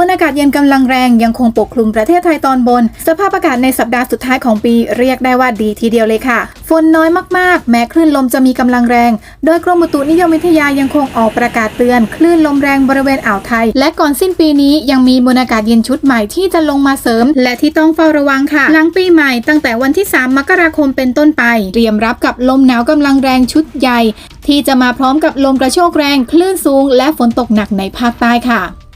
มวลอากาศเย็นกำลังแรงยังคงปกคลุมประเทศไทยตอนบน สภาพอากาศในสัปดาห์สุดท้ายของปีเรียกได้ว่าดีทีเดียวเลยค่ะ ฝนน้อยมากๆ แม้คลื่นลมจะมีกำลังแรง โดยกรมอุตุนิยมวิทยายังคงออกประกาศเตือน คลื่นลมแรงบริเวณอ่าวไทย และก่อนสิ้นปีนี้ยังมีมวลอากาศเย็นชุดใหม่ที่จะลงมาเสริม และที่ต้องเฝ้าระวังค่ะ หลังปีใหม่ตั้งแต่วันที่ 3 มกราคมเป็นต้นไป เตรียมรับกับลมหนาวกำลังแรงชุดใหญ่ ที่จะมาพร้อมกับลมกระโชกแรง คลื่นสูง และฝนตกหนักในภาคใต้ค่ะ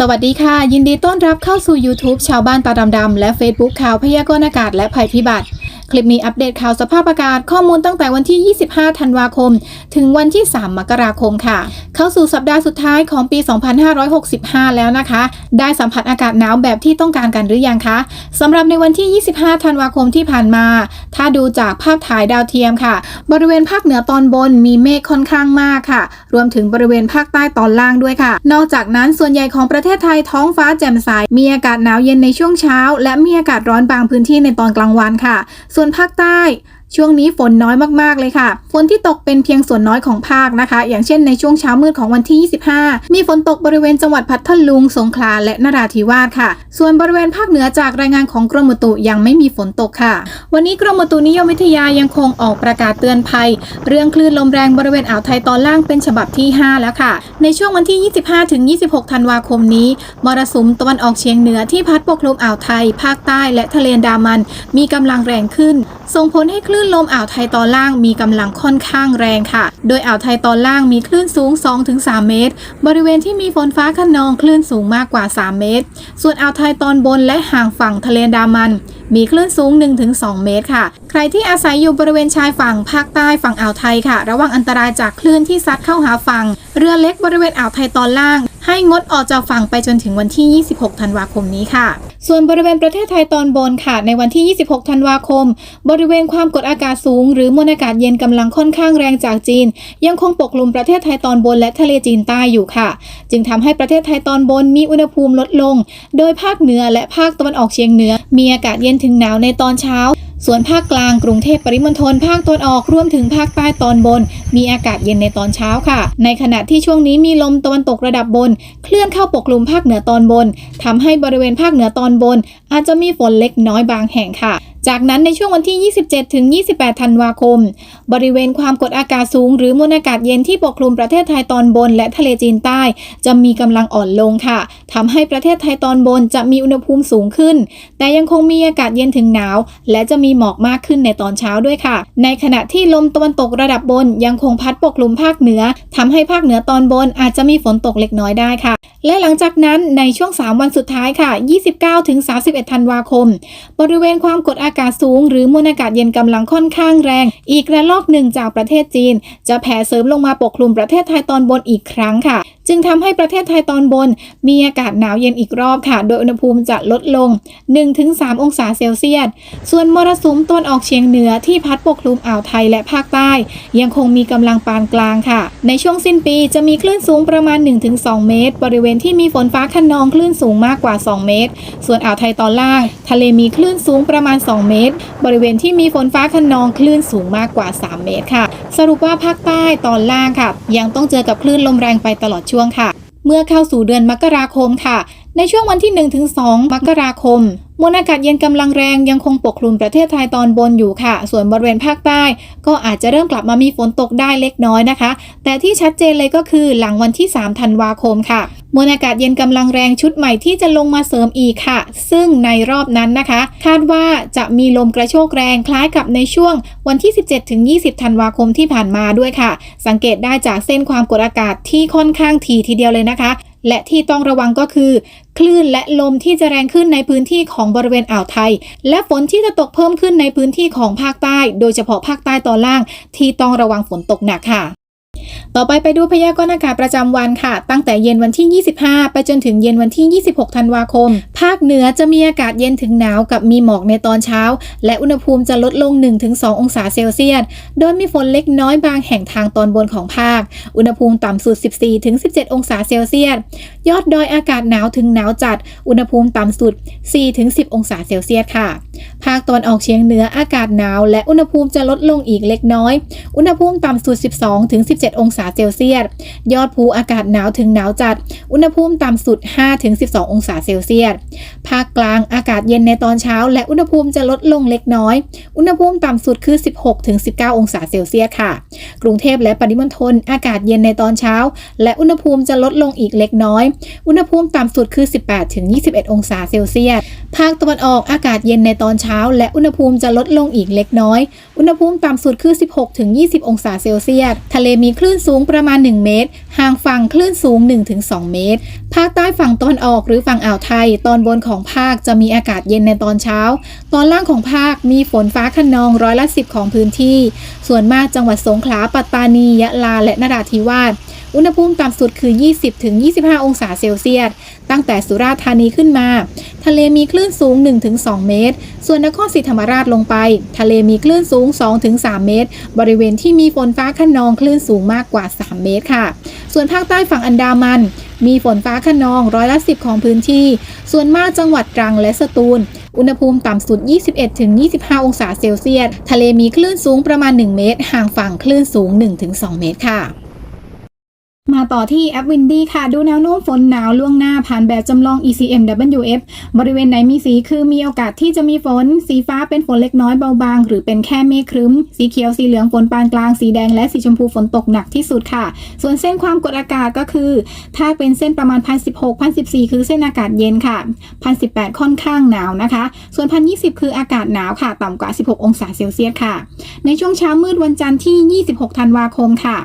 สวัสดีค่ะ ยินดีต้อนรับเข้าสู่ YouTube ชาวบ้านตาดำๆและ Facebook ข่าวพยากรณ์อากาศและภัยพิบัติ คลิปนี้อัปเดตข่าวสภาพอากาศข้อมูลตั้งแต่วันที่ 25 ธันวาคม ถึงวันที่ 3 มกราคมค่ะ เข้าสู่สัปดาห์สุดท้ายของปี 2565 แล้วนะคะ ได้สัมผัสอากาศหนาวแบบที่ต้องการกันหรือยังคะสำหรับในวันที่ 25 ธันวาคมที่ผ่านมา ถ้าดูจากภาพถ่ายดาวเทียมค่ะ บริเวณภาคเหนือตอนบนมีเมฆค่อนข้างมากค่ะ รวมถึงบริเวณภาคใต้ตอนล่างด้วยค่ะ นอกจากนั้นส่วนใหญ่ของประเทศไทยท้องฟ้าแจ่มใส มีอากาศหนาวเย็นในช่วงเช้า และมีอากาศร้อนบางพื้นที่ในตอนกลางวันค่ะ ส่วนภาคใต้ ช่วงนี้ฝนน้อยมากๆเลยค่ะ ฝนที่ตกเป็นเพียงส่วนน้อยของภาคนะคะ อย่างเช่นในช่วงเช้ามืดของวันที่ 25 มีฝนตกบริเวณจังหวัดพัทลุง สงขลา และนราธิวาสค่ะ ส่วนบริเวณภาคเหนือจากรายงานของกรมอุตุยังไม่มีฝนตกค่ะ วันนี้กรมอุตุนิยมวิทยายังคงออกประกาศเตือนภัย เรื่องคลื่นลมแรงบริเวณอ่าวไทยตอนล่างเป็นฉบับที่ 5 แล้วค่ะ ในช่วงวันที่ 25ถึง26 ธันวาคมนี้ มรสุมตะวันออกเฉียงเหนือที่พัดปกคลุมอ่าวไทย ภาคใต้และทะเลดามัน มีกำลังแรงขึ้นส่งผลให้คลื่นลมอ่าวไทยตอนล่างมีกำลังค่อนข้างแรงค่ะ โดยอ่าวไทยตอนล่างมีคลื่นสูง 2-3 เมตร บริเวณที่มีฝนฟ้าขนองคลื่นสูงมากกว่า 3 เมตร ส่วนอ่าวไทยตอนบนและห่างฝั่งทะเลดามัน มีคลื่นสูง 1-2 เมตรค่ะ ใครที่อาศัยอยู่บริเวณชายฝั่งภาคใต้ฝั่งอ่าวไทยค่ะ ระวังอันตรายจากคลื่นที่ซัดเข้าหาฝั่ง เรือเล็กบริเวณอ่าวไทยตอนล่าง ให้งดออกจากฝั่งไปจนถึงวันที่ 26 ธันวาคมนี้ค่ะ ส่วนบริเวณประเทศไทยตอนบนค่ะ ในวันที่ 26 ธันวาคม บริเวณความกดอากาศสูง หรือมวลอากาศเย็นกำลังค่อนข้างแรงจากจีน ยังคงปกคลุมประเทศไทยตอนบนและทะเลจีนใต้อยู่ค่ะ จึงทำให้ประเทศไทยตอนบนมีอุณหภูมิลดลง โดยภาคเหนือและภาคตะวันออกเฉียงเหนือ มีอากาศเย็นถึงหนาวในตอนเช้า ส่วนภาคกลางกรุงเทพปริมณฑลภาคตะวันออกรวมถึงภาคใต้ตอนบน มีอากาศเย็นในตอนเช้าค่ะ ในขณะที่ช่วงนี้มีลมตะวันตกระดับบน เคลื่อนเข้าปกคลุมภาคเหนือตอนบนทำให้บริเวณภาคเหนือตอนบน อาจจะมีฝนเล็กน้อยบางแห่งค่ะ จากนั้นในช่วงวันที่ 27 ถึง 28 ธันวาคม บริเวณความกดอากาศสูง หรือมวลอากาศเย็นที่ปกคลุมประเทศไทยตอนบน และทะเลจีนใต้ จะมีกำลังอ่อนลงค่ะทำให้ประเทศไทยตอนบนจะมีอุณหภูมิสูงขึ้น แต่ยังคงมีอากาศเย็นถึงหนาว และจะมีหมอกมากขึ้นในตอนเช้าด้วยค่ะ ในขณะที่ลมตะวันตกระดับบนยังคงพัดปกคลุมภาคเหนือทำให้ภาคเหนือตอนบนอาจจะมีฝนตกเล็กน้อยได้ค่ะ และหลังจากนั้นในช่วง 3 วันสุดท้ายค่ะ 29ถึง31 ธันวาคม บริเวณความกดอากาศสูง หรือมวลอากาศเย็นกำลังค่อนข้างแรง อีกระลอกหนึ่งจากประเทศจีน จะแผ่เสริมลงมาปกคลุมประเทศไทยตอนบนอีกครั้งค่ะ จึงทำให้ประเทศไทยตอนบน มีอากาศหนาวเย็นอีกรอบค่ะ โดยอุณหภูมิจะลดลง 1-3 องศาเซลเซียส ส่วนมรสุมตะวันออกเฉียงเหนือที่พัดปกคลุมอ่าวไทยและภาคใต้ ยังคงมีกำลังปานกลางค่ะ ในช่วงสิ้นปีจะมีคลื่นสูงประมาณ 1-2 เมตร บริเวณที่มีฝนฟ้าคะนองคลื่นสูงมากกว่า 2 เมตร ส่วนอ่าวไทยตอนล่าง ทะเลมีคลื่นสูงประมาณ 2 เมตร บริเวณที่มีฝนฟ้าคะนองคลื่นสูงมากกว่า 3 เมตรค่ะ สรุปว่าภาคใต้ตอนล่างค่ะ ยังต้องเจอกับคลื่นลมแรงไปตลอดช่วงค่ะ เมื่อเข้าสู่เดือนมกราคมค่ะ ในช่วงวันที่ 1-2 มกราคมมวลอากาศเย็นกำลังแรงยังคงปกคลุมประเทศไทยตอนบนอยู่ค่ะ ส่วนบริเวณภาคใต้ ก็อาจจะเริ่มกลับมามีฝนตกได้เล็กน้อยนะคะ แต่ที่ชัดเจนเลยก็คือหลังวันที่ 3 ธันวาคมค่ะ มวลอากาศเย็นกำลังแรงชุดใหม่ที่จะลงมาเสริมอีกค่ะ ซึ่งในรอบนั้นนะคะ คาดว่าจะมีลมกระโชกแรงคล้ายกับในช่วงวันที่ 17 ถึง 20 ธันวาคมที่ผ่านมาด้วยค่ะ สังเกตได้จากเส้นความกดอากาศที่ค่อนข้างถี่ทีเดียวเลยนะคะ และที่ต้องระวังก็คือ คลื่นและลมที่จะแรงขึ้นในพื้นที่ของบริเวณอ่าวไทย และฝนที่จะตกเพิ่มขึ้นในพื้นที่ของภาคใต้ โดยเฉพาะภาคใต้ตอนล่าง ที่ต้องระวังฝนตกหนักค่ะ ต่อไปไปดูพยากรณ์อากาศประจำวันค่ะ ตั้งแต่เย็นวันที่ 25 ไปจนถึงเย็นวันที่ 26 ธันวาคม ภาคเหนือจะมีอากาศเย็นถึงหนาวกับมีหมอกในตอนเช้า และอุณหภูมิจะลดลง 1-2 องศาเซลเซียส โดยมีฝนเล็กน้อยบางแห่งทางตอนบนของภาค อุณหภูมิต่ำสุด 14-17 องศาเซลเซียส ยอดดอยอากาศหนาวถึงหนาวจัด อุณหภูมิต่ำสุด 4-10 องศาเซลเซียสค่ะภาคตะวันออกเฉียงเหนืออากาศหนาว และอุณหภูมิจะลดลงอีกเล็กน้อย อุณหภูมิต่ำสุด 12-17 องศาาเซลเซียส ยอดภูอากาศหนาวถึงหนาวจัด อุณหภูมิต่ำสุด 5-12 องศาเซลเซียส ภาคกลางอากาศเย็นในตอนเช้า และอุณหภูมิจะลดลงเล็กน้อย อุณหภูมิต่ำสุดคือ 16-19 องศาเซลเซียสค่ะ กรุงเทพและปริมณฑลอากาศเย็นในตอนเช้า และอุณหภูมิจะลดลงอีกเล็กน้อย อุณหภูมิต่ำสุดคือ 18-21 องศาเซลเซียสภาคตะวันออกอากาศเย็นในตอนเช้า และอุณหภูมิจะลดลงอีกเล็กน้อย อุณหภูมิต่ำสุดคือ 16-20 องศาเซลเซียส ทะเลมีคลื่นสูงประมาณ 1 เมตร ห่างฝั่งคลื่นสูง 1-2 เมตร ภาคใต้ฝั่งตะวันออกหรือฝั่งอ่าวไทย ตอนบนของภาคจะมีอากาศเย็นในตอนเช้า ตอนล่างของภาคมีฝนฟ้าคะนองร้อยละ10 ของพื้นที่ ส่วนมากจังหวัดสงขลา ปัตตานี ยะลา และนราธิวาส อุณหภูมิต่ำสุดคือ 20-25 องศาเซลเซียส ตั้งแต่สุราษฎร์ธานีขึ้นมา ทะเลมีคลื่นสูง 1-2 เมตร ส่วนนครศรีธรรมราชลงไป ทะเลมีคลื่นสูง 2-3 เมตร บริเวณที่มีฝนฟ้าคะนองคลื่นสูงมากกว่า 3 เมตรค่ะ ส่วนภาคใต้ฝั่งอันดามัน มีฝนฟ้าคะนองร้อยละ10ของพื้นที่ ส่วนมากจังหวัดตรังและสตูล อุณหภูมิต่ำสุด 21-25 องศาเซลเซียส ทะเลมีคลื่นสูงประมาณ 1 เมตร ห่างฝั่งคลื่นสูง 1-2 เมตรค่ะ มาต่อที่แอปวินดี้ค่ะ ดูแนวโน้มฝนหนาวล่วงหน้าผ่านแบบจำลอง ECMWF บริเวณไหนมีสีคือมีโอกาสที่จะมีฝน สีฟ้าเป็นฝนเล็กน้อยเบาบาง หรือเป็นแค่เมฆครึ้ม สีเขียวสีเหลืองฝนปานกลาง สีแดงและสีชมพูฝนตกหนักที่สุดค่ะ ส่วนเส้นความกดอากาศก็คือ ถ้าเป็นเส้นประมาณ1,016 1,014คือเส้นอากาศเย็นค่ะ1,018ค่อนข้างหนาวนะคะ ส่วน1,020คืออากาศหนาวค่ะ ต่ำกว่า16องศาเซลเซียสค่ะ ในช่วงเช้ามืดวันจันทร์ที่26ธันวาคมค่ะ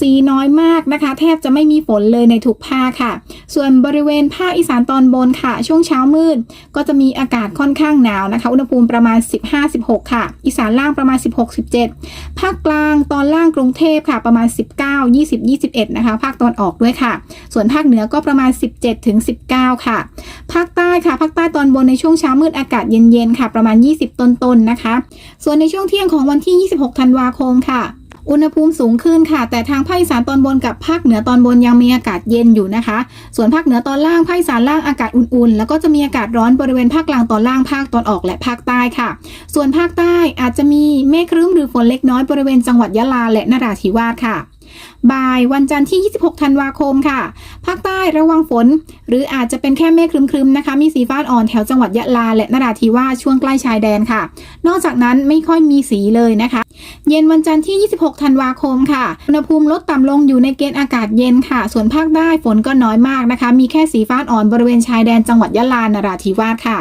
สีน้อยมากนะคะ แทบจะไม่มีฝนเลยในทุกภาคค่ะ ส่วนบริเวณภาคอีสานตอนบนค่ะ ช่วงเช้ามืด ก็จะมีอากาศค่อนข้างหนาวนะคะ อุณหภูมิประมาณ 15-16 ค่ะ อีสานล่างประมาณ 16-17 ภาคกลางตอนล่างกรุงเทพค่ะ ประมาณ 19 20 21 นะคะ ภาคตอนออกด้วยค่ะ ส่วนภาคเหนือก็ประมาณ 17-19 ค่ะ ภาคใต้ค่ะ ภาคใต้ตอนบนในช่วงเช้ามืดอากาศเย็นๆค่ะ ประมาณ 20 ต้นๆนะคะ ส่วนในช่วงเที่ยงของวันที่ 26 ธันวาคมค่ะ อุณหภูมิสูงขึ้นค่ะ แต่ทางภาคอีสานตอนบนกับภาคเหนือตอนบนยังมีอากาศเย็นอยู่นะคะ ส่วนภาคเหนือตอนล่างภาคอีสานล่างอากาศอุ่นๆ แล้วก็จะมีอากาศร้อนบริเวณภาคกลางตอนล่างภาคตอนออกและภาคใต้ค่ะ ส่วนภาคใต้อาจจะมีเมฆครึ้มหรือฝนเล็กน้อยบริเวณจังหวัดยะลาและนราธิวาสค่ะ บ่ายวันจันทร์ที่ 26 ธันวาคมค่ะ ภาคใต้ระวังฝน หรืออาจจะเป็นแค่เมฆครึมๆนะคะ มีสีฟ้าอ่อนแถวจังหวัดยะลาและนราธิวาสช่วงใกล้ชายแดนค่ะ นอกจากนั้นไม่ค่อยมีสีเลยนะคะ เย็นวันจันทร์ที่ 26 ธันวาคมค่ะ อุณหภูมิลดต่ำลงอยู่ในเกณฑ์อากาศเย็นค่ะ ส่วนภาคใต้ฝนก็น้อยมากนะคะ มีแค่สีฟ้าอ่อนบริเวณชายแดนจังหวัดยะลานราธิวาสค่ะ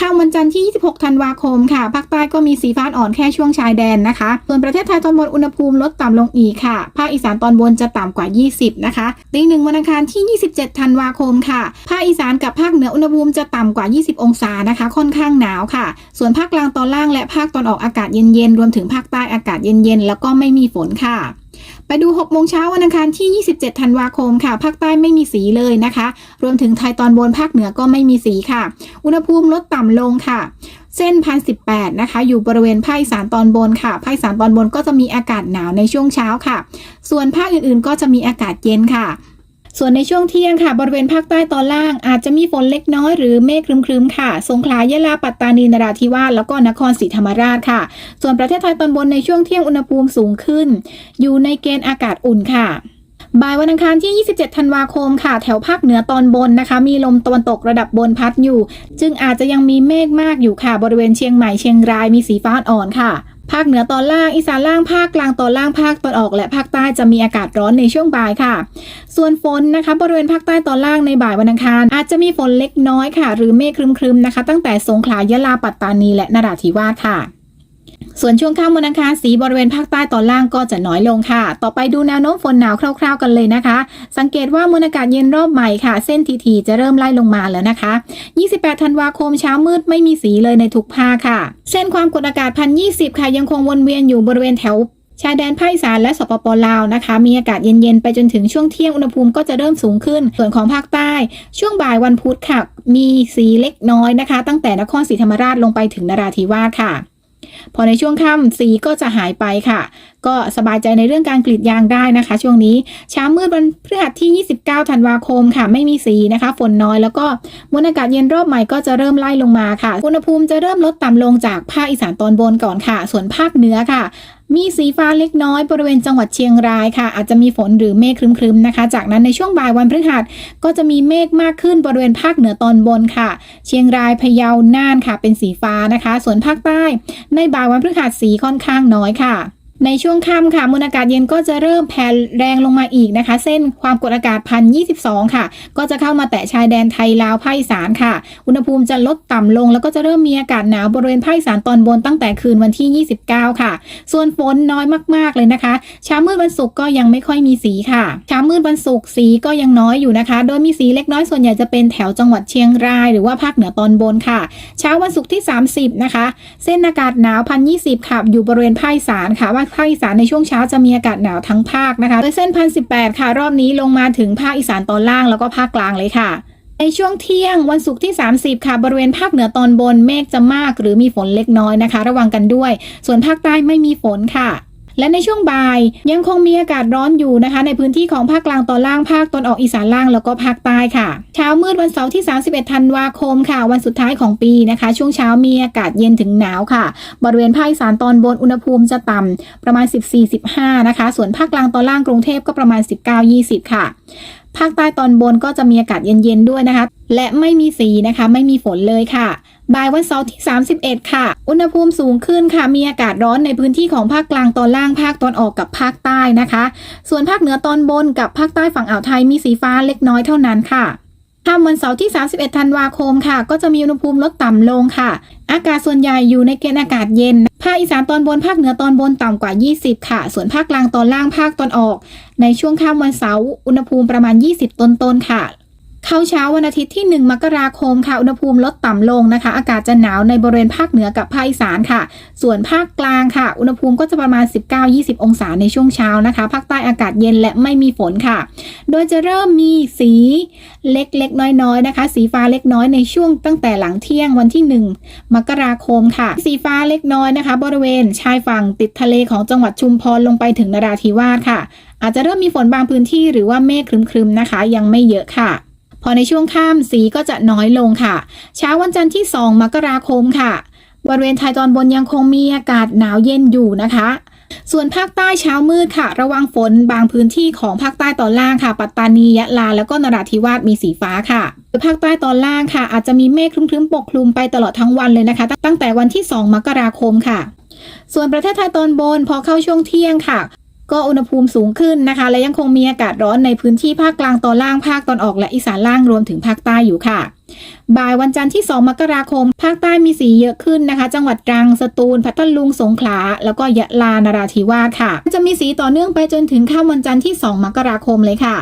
ข้าวันจันทร์ที่ 26 ธันวาคมค่ะ ภาคใต้ก็มีสีฟ้าอ่อนแค่ช่วงชายแดนนะคะ ส่วนประเทศไทยตอนบนอุณหภูมิลดต่ำลงอีกค่ะ ภาคอีสานตอนบนจะต่ำกว่า 20 นะคะตีหนึ่งวันอังคารที่ 27 ธันวาคมค่ะ ภาคอีสานกับภาคเหนืออุณหภูมิจะต่ำกว่า 20 องศานะคะ ค่อนข้างหนาวค่ะ ส่วนภาคกลางตอนล่างและภาคตอนออกอากาศเย็นๆ รวมถึงภาคใต้อากาศเย็นๆ แล้วก็ไม่มีฝนค่ะ ไปดู 6 โมงเช้าวันอังคารที่ 27 ธันวาคมค่ะ ภาคใต้ไม่มีสีเลยนะคะ รวมถึงไทยตอนบนภาคเหนือก็ไม่มีสีค่ะ อุณหภูมิลดต่ำลงค่ะ เส้นพันสินะคะ อยู่บริเวณภาคอีสานตอนบนค่ะ ภาคอีสานตอนบนก็จะมีอากาศหนาวในช่วงเช้าค่ะ ส่วนภาคอื่นๆ ก็จะมีอากาศเย็นค่ะ ส่วนในช่วงเที่ยงค่ะ บริเวณภาคใต้ตอนล่างอาจจะมีฝนเล็กน้อยหรือเมฆครึมๆค่ะ สงขลายะลาปัตตานีนราธิวาสแล้วก็นครศรีธรรมราชค่ะ ส่วนประเทศไทยตอนบนในช่วงเที่ยงอุณหภูมิสูงขึ้น อยู่ในเกณฑ์อากาศอุ่นค่ะบ่ายวันอังคารที่ 27 ธันวาคมค่ะ แถวภาคเหนือตอนบนนะคะ มีลมตะวันตกระดับบนพัดอยู่ จึงอาจจะยังมีเมฆมากอยู่ค่ะ บริเวณเชียงใหม่เชียงรายมีสีฟ้าอ่อนค่ะ ภาคเหนือตอนล่าง อีสานล่าง ภาคกลางตอนล่าง ภาคตอนออก และภาคใต้จะมีอากาศร้อนในช่วงบ่ายค่ะ ส่วนฝนนะคะ บริเวณภาคใต้ตอนล่างในบ่ายวันอังคาร อาจจะมีฝนเล็กน้อยค่ะ หรือเมฆครึมๆนะคะ ตั้งแต่สงขลายะลาปัตตานีและนราธิวาสค่ะ ส่วนช่วงค่ำวันอังคารสีบริเวณภาคใต้ตอนล่างก็จะน้อยลงค่ะ ต่อไปดูแนวโน้มฝนหนาวคร่าว ๆ กันเลยนะคะ สังเกตว่ามวลอากาศเย็นรอบใหม่ค่ะ เส้นทีๆจะเริ่มไล่ลงมาแล้วนะคะ 28 ธันวาคมเช้ามืดไม่มีสีเลยในทุกภาคค่ะ เส้นความกดอากาศ1,020ค่ะยังคงวนเวียนอยู่บริเวณแถวชายแดนภาคอีสานและสปปลาวนะคะ มีอากาศเย็น ๆ ไปจนถึงช่วงเที่ยงอุณหภูมิก็จะเริ่มสูงขึ้น ส่วนของภาคใต้ ช่วงบ่ายวันพุธค่ะ มีสีเล็กน้อยนะคะ ตั้งแต่นครศรีธรรมราชลงไปถึงนราธิวาสค่ะ พอในช่วงค่ำสีก็จะหายไปค่ะ ก็สบายใจในเรื่องการกรีดยางได้นะคะ ช่วงนี้เช้ามืดวันพฤหัสที่ 29 ธันวาคมค่ะ ไม่มีสีนะคะ ฝนน้อยแล้วก็มวลอากาศเย็นรอบใหม่ก็จะเริ่มไล่ลงมาค่ะ อุณหภูมิจะเริ่มลดต่ำลงจากภาคอีสานตอนบนก่อนค่ะ ส่วนภาคเหนือค่ะมีสีฟ้าเล็กน้อยบริเวณจังหวัดเชียงรายค่ะ อาจจะมีฝนหรือเมฆครึมๆนะคะ จากนั้นในช่วงบ่ายวันพฤหัสก็จะมีเมฆมากขึ้นบริเวณภาคเหนือตอนบนค่ะ เชียงรายพะเยาน่านค่ะ เป็นสีฟ้านะคะ ส่วนภาคใต้ ในบ่ายวันพฤหัสสีค่อนข้างน้อยค่ะ ในช่วงค่ำค่ะมวลอากาศเย็นก็จะเริ่มแผ่แรงลงมาอีกนะคะ เส้นความกดอากาศพัน22ค่ะ ก็จะเข้ามาแตะชายแดนไทยลาวภาคอีสานค่ะ อุณหภูมิจะลดต่ำลง แล้วก็จะเริ่มมีอากาศหนาวบริเวณภาคอีสานตอนบนตั้งแต่คืนวันที่ 29 ค่ะ ส่วนฝนน้อยมากๆเลยนะคะเช้ามืดวันศุกร์ก็ยังไม่ค่อยมีสีค่ะเช้ามืดวันศุกร์สีก็ยังน้อยอยู่นะคะ โดยมีสีเล็กน้อยส่วนใหญ่จะเป็นแถวจังหวัดเชียงราย หรือว่าภาคเหนือตอนบนค่ะ เช้าวันศุกร์ที่ 30 นะคะ เส้นอากาศหนาวพันยีค่ะ อยู่บริเวณภาคอีสานค่ะว่าภาคอีสานในช่วงเช้าจะมีอากาศหนาวทั้งภาคนะคะโดยเส้นพันสิค่ะ รอบนี้ลงมาถึงภาคอีสานตอนล่างแล้วก็ภาคกลางเลยค่ะ ในช่วงเที่ยงวันศุกร์ที่ 30 ค่ะ บริเวณภาคเหนือตอนบนเมฆจะมาก หรือมีฝนเล็กน้อยนะคะ ระวังกันด้วย ส่วนภาคใต้ไม่มีฝนค่ะ และในช่วงบ่ายยังคงมีอากาศร้อนอยู่นะคะ ในพื้นที่ของภาคกลางตอนล่างภาคตอนออกอีสานล่างแล้วก็ภาคใต้ค่ะ เช้ามืดวันเสาร์ที่ 31 ธันวาคมค่ะ วันสุดท้ายของปีนะคะ ช่วงเช้ามีอากาศเย็นถึงหนาวค่ะ บริเวณภาคอีสานตอนบนอุณหภูมิจะต่ำประมาณ 14-15 นะคะ ส่วนภาคกลางตอนล่างกรุงเทพก็ประมาณ 19-20 ค่ะภาคใต้ตอนบนก็จะมีอากาศเย็นๆด้วยนะคะ และไม่มีสีนะคะ ไม่มีฝนเลยค่ะ บ่ายวันเสาร์ที่ 31 ค่ะ อุณหภูมิสูงขึ้นค่ะ มีอากาศร้อนในพื้นที่ของภาคกลางตอนล่าง ภาคตอนออกกับภาคใต้นะคะ ส่วนภาคเหนือตอนบนกับภาคใต้ฝั่งอ่าวไทยมีสีฟ้าเล็กน้อยเท่านั้นค่ะค่ำวันเสาร์ที่ 31 ธันวาคมค่ะ ก็จะมีอุณหภูมิลดต่ำลงค่ะ อากาศส่วนใหญ่อยู่ในเกณฑ์อากาศเย็น ภาคอีสานตอนบน ภาคเหนือตอนบนต่ำกว่า 20 ค่ะ ส่วนภาคกลางตอนล่าง ภาคตอนออก ในช่วงค่ำวันเสาร์ อุณหภูมิประมาณ 20 ต้นๆค่ะ เข้าเช้าวันอาทิตย์ที่ 1 มกราคมค่ะอุณหภูมิลดต่ำลงนะคะ อากาศจะหนาวในบริเวณภาคเหนือกับภาคอีสานค่ะ ส่วนภาคกลางค่ะ อุณหภูมิก็จะประมาณ 19-20 องศาในช่วงเช้านะคะ ภาคใต้อากาศเย็นและไม่มีฝนค่ะ โดยจะเริ่มมีสีเล็กๆ น้อยๆนะคะ สีฟ้าเล็กน้อยในช่วงตั้งแต่หลังเที่ยงวันที่ 1 มกราคมค่ะ สีฟ้าเล็กน้อยนะคะ บริเวณชายฝั่งติดทะเลของจังหวัดชุมพรลงไปถึงนราธิวาสค่ะ อาจจะเริ่มมีฝนบางพื้นที่หรือว่าเมฆครึมๆนะคะ ยังไม่เยอะค่ะ อในช่วงค่ำสีก็จะน้อยลงค่ะ เช้าวันจันทร์ที่ 2 มกราคมค่ะ บริเวณไทยตอนบนยังคงมีอากาศหนาวเย็นอยู่นะคะ ส่วนภาคใต้เช้ามืดค่ะ ระวังฝนบางพื้นที่ของภาคใต้ตอนล่างค่ะ ปัตตานียะลาแล้วก็นราธิวาสมีสีฟ้าค่ะภาคใต้ตอนล่างค่ะ อาจจะมีเมฆครึ้มๆปกคลุมไปตลอดทั้งวันเลยนะคะ ตั้งแต่วันที่ 2 มกราคมค่ะ ส่วนประเทศไทยตอนบนพอเข้าช่วงเที่ยงค่ะ ก็อุณหภูมิสูงขึ้นนะคะ และยังคงมีอากาศร้อนในพื้นที่ภาคกลางตอนล่างภาคตอนออกและอีสานล่างรวมถึงภาคใต้อยู่ค่ะ บ่ายวันจันทร์ที่ 2 มกราคม ภาคใต้มีสีเยอะขึ้นนะคะ จังหวัดตรัง สตูล พัทลุง สงขลา แล้วก็ยะลา นราธิวาสค่ะ จะมีสีต่อเนื่องไปจนถึงค่ำวันจันทร์ที่ 2 มกราคมเลยค่ะ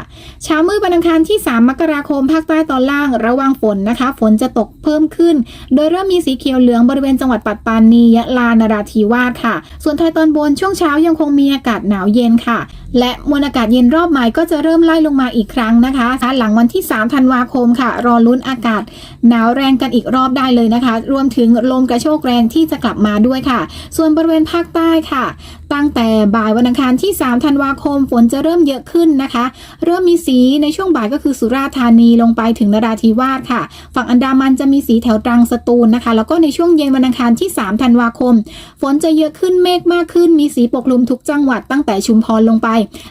เช้ามืดวันอังคารที่ 3 มกราคม ภาคใต้ตอนล่าง ระวังฝนนะคะ ฝนจะตกเพิ่มขึ้น โดยเริ่มมีสีเขียวเหลืองบริเวณจังหวัดปัตตานี ยะลา นราธิวาสค่ะ ส่วนไทยตอนบนช่วงเช้ายังคงมีอากาศหนาวเย็นค่ะ และมวลอากาศเย็นรอบใหม่ก็จะเริ่มไล่ลงมาอีกครั้งนะคะ หลังวันที่ 3 ธันวาคมค่ะ รอลุ้นอากาศ หนาวแรงกันอีกรอบได้เลยนะคะ รวมถึงลมกระโชกแรงที่จะกลับมาด้วยค่ะ ส่วนบริเวณภาคใต้ค่ะ ตั้งแต่บ่ายวันอังคารที่ 3 ธันวาคม ฝนจะเริ่มเยอะขึ้นนะคะ เริ่มมีสีในช่วงบ่ายก็คือสุราษฎร์ธานีลงไปถึงนราธิวาสค่ะ ฝั่งอันดามันจะมีสีแถวตรังสตูลนะคะ แล้วก็ในช่วงเย็นวันอังคารที่ 3 ธันวาคม ฝนจะเยอะขึ้นเมฆมากขึ้น มีสีปกคลุมทุกจังหวัดตั้งแต่ชุมพรลงไป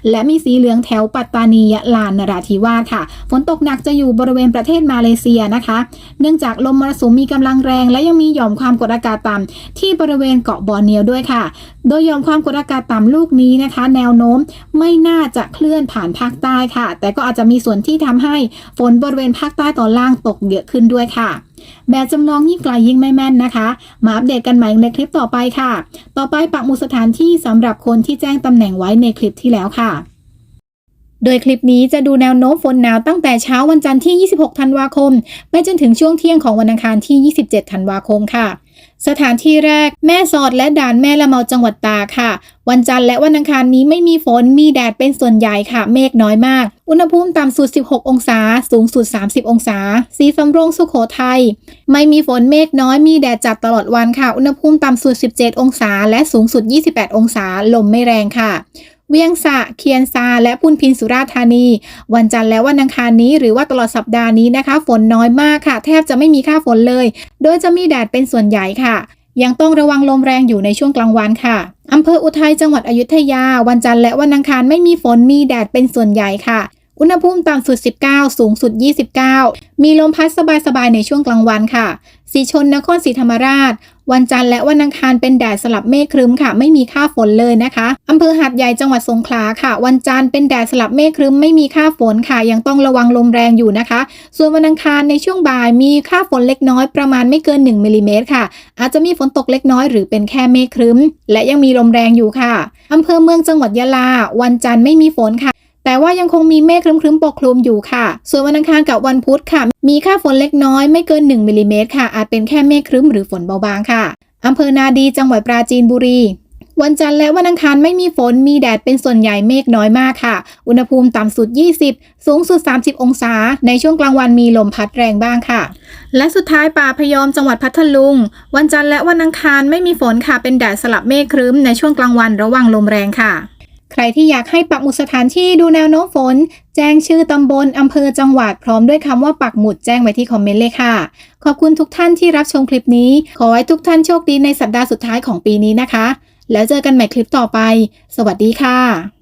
และมีสีเหลืองแถวปัตตานียะลานราธิวาสค่ะ ฝนตกหนักจะอยู่บริเวณประเทศมาเลเซียนะคะเนื่องจากลมมรสุมมีกำลังแรง และยังมีหย่อมความกดอากาศต่ำที่บริเวณเกาะบอร์เนียวด้วยค่ะ โดยหย่อมความกดอากาศต่ำลูกนี้นะคะ แนวโน้มไม่น่าจะเคลื่อนผ่านภาคใต้ค่ะ แต่ก็อาจจะมีส่วนที่ทำให้ฝนบริเวณภาคใต้ตอนล่างตกเยอะขึ้นด้วยค่ะแบบจำลองยิ่งไกลยิ่งไม่แม่นนะคะ มาอัปเดตกันใหม่ในคลิปต่อไปค่ะ ต่อไปปักหมุดสถานที่สำหรับคนที่แจ้งตำแหน่งไว้ในคลิปที่แล้วค่ะ โดยคลิปนี้จะดูแนวโน้มฝนหนาวตั้งแต่เช้าวันจันทร์ที่ 26 ธันวาคม ไปจนถึงช่วงเที่ยงของวันอังคารที่ 27 ธันวาคมค่ะ สถานที่แรกแม่สอดและด่านแม่ละเมาจังหวัดตาค่ะ วันจันทร์และวันอังคารนี้ไม่มีฝนมีแดดเป็นส่วนใหญ่ค่ะ เมฆน้อยมาก อุณหภูมิต่ำสุด 16 องศา สูงสุด 30 องศา สีสำโรงสุขโขทัยไม่มีฝนเมฆน้อยมีแดดจัดตลอดวันค่ะ อุณหภูมิต่ำสุด 17 องศา และสูงสุด 28 องศา ลมไม่แรงค่ะ เวียงสะ เคียนซา และพุนพินสุราธานี วันจันทร์และวันอังคารนี้หรือว่าตลอดสัปดาห์นี้นะคะ ฝนน้อยมากค่ะ แทบจะไม่มีค่าฝนเลย โดยจะมีแดดเป็นส่วนใหญ่ค่ะ ยังต้องระวังลมแรงอยู่ในช่วงกลางวันค่ะอำเภออุทัยจังหวัดอยุธยา วันจันทร์และวันอังคารไม่มีฝนมีแดดเป็นส่วนใหญ่ค่ะ อุณหภูมิต่ำสุด 19 สูงสุด 29 มีลมพัดสบายๆในช่วงกลางวันค่ะสีชนนครศรีธรรมราช วันจันทร์และวันอังคารเป็นแดดสลับเมฆครึ้มค่ะ ไม่มีค่าฝนเลยนะคะอำเภอหาดใหญ่จังหวัดสงขลาค่ะ วันจันทร์เป็นแดดสลับเมฆครึ้มไม่มีค่าฝนค่ะ ยังต้องระวังลมแรงอยู่นะคะ ส่วนวันอังคารในช่วงบ่ายมีค่าฝนเล็กน้อยประมาณไม่เกิน1มิลลิเมตรค่ะ อาจจะมีฝนตกเล็กน้อยหรือเป็นแค่เมฆครึ้ม และยังมีลมแรงอยู่ค่ะอำเภอเมืองจังหวัดยะลา วันจันทร์ไม่มีฝนค่ะ แต่ว่ายังคงมีเมฆครึ้มๆปกคลุมอยู่ค่ะ ส่วนวันอังคารกับวันพุธค่ะ มีค่าฝนเล็กน้อยไม่เกิน 1มิลลิเมตรค่ะ อาจเป็นแค่เมฆครึ้มหรือฝนเบาบางค่ะอำเภอนาดีจังหวัดปราจีนบุรี วันจันทร์และวันอังคารไม่มีฝน มีแดดเป็นส่วนใหญ่เมฆน้อยมากค่ะ อุณหภูมิต่ำสุด 20 สูงสุด 30 องศา ในช่วงกลางวันมีลมพัดแรงบ้างค่ะ และสุดท้ายป่าพยอมจังหวัดพัทลุง วันจันทร์และวันอังคารไม่มีฝนค่ะ เป็นแดดสลับเมฆครึ้มในช่วงกลางวันระวังลมแรงค่ะ ใครที่อยากให้ปักหมุดสถานที่ดูแนวโน้มฝน แจ้งชื่อตำบลอำเภอจังหวัดพร้อมด้วยคำว่าปักหมุดแจ้งไว้ที่คอมเมนต์เลยค่ะ ขอบคุณทุกท่านที่รับชมคลิปนี้ ขอให้ทุกท่านโชคดีในสัปดาห์สุดท้ายของปีนี้นะคะ แล้วเจอกันใหม่คลิปต่อไป สวัสดีค่ะ